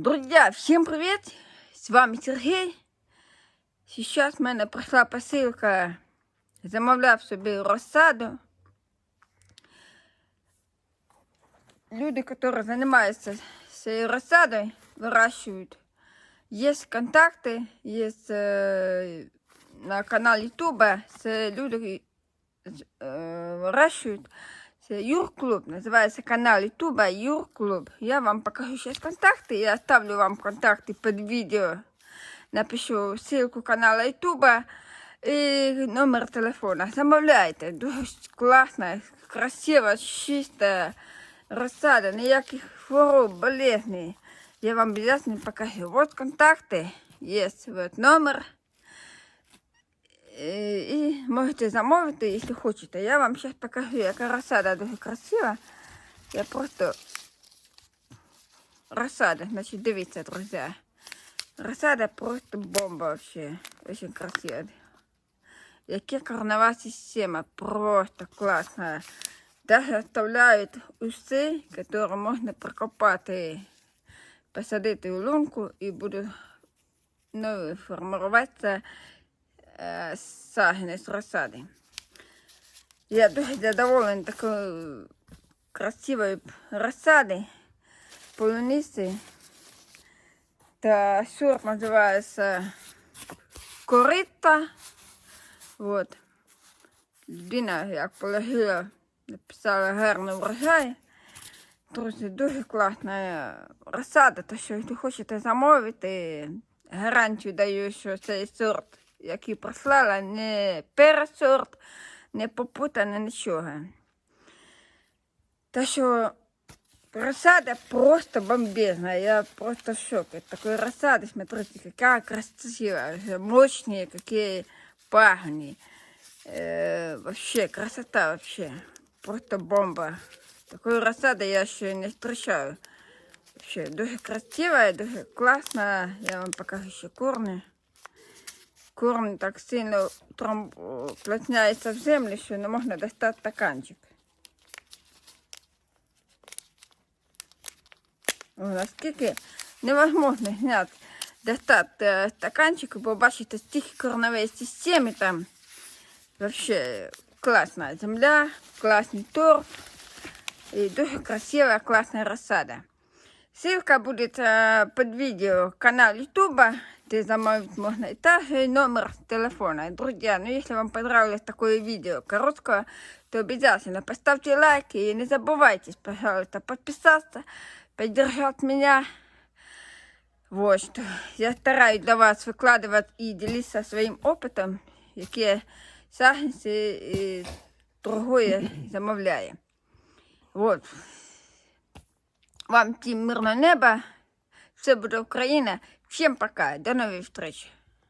Друзья, всем привет! С вами Сергей. Сейчас в мене прийшла посилка. Замовляв собі розсаду. Люди, которые занимаются цією розсадою, вирощують. Есть контакты, есть э, на канале Ютуба. Це люди э, вирощують. Це Юрклуб, називається канал Ютуба Юрклуб. Я вам покажу сейчас контакты. Я оставлю вам контакты под видео. Напишу ссылку канала Ютуба і номер телефона. Замовляйте. Дуже класна, красива, чиста розсада, ніяких хвороб, болезней. Я вам обязательно покажу. Вот контакты есть, вот номер. І, і можете замовити, якщо хочете. Я вам зараз покажу, яка розсада дуже красива. Я просто розсада, значить, дивіться, друзі. Розсада просто бомба вообще. Очень красива. Яка корнова система, просто класна. Даже оставляють уси, які можна прикопати, посадити у лунку і будуть ну, формуватися е, сагини з розсади. Я дуже задоволена такою красивою розсади, полуниці. Та сорт називається Корита. Вот. Людина, як положила, написала гарний врожай. Друзі, дуже класна розсада, то що ви хочете замовити, гарантію даю, що цей сорт, який прислала, не пересорт, не попутане нічого. Та що розсада просто бомбезна, я просто в шоке. от Такой розсады, смотрите, какая красивая, мощные, какие пагни. Э, вообще, красота вообще. Просто бомба. Такої розсади я ще не зустрічаю. Вообще, дуже красива, дуже класна. Я вам покажу ще корни. Корни так сильно тромб... в землю, що не можна достати стаканчик. Наскільки невозможно зняти, достати е, стаканчик, бо бачите, стільки корневої системи там. Вообще класна земля, класний торф і дуже красива, класна розсада. Ссылка будет э, под видео канал Ютуба, где замовить можно, и также номер телефона. Друзья, ну если вам понравилось такое видео короткое, то обязательно поставьте лайк и не забывайте, пожалуйста, подписаться, поддержать меня. Вот что. Я стараюсь для вас выкладывать и делиться своим опытом, які сагниці і другое замовляє. Вот. Вам всім мирного неба. Все буде Україна. Всім пока. До нових встреч.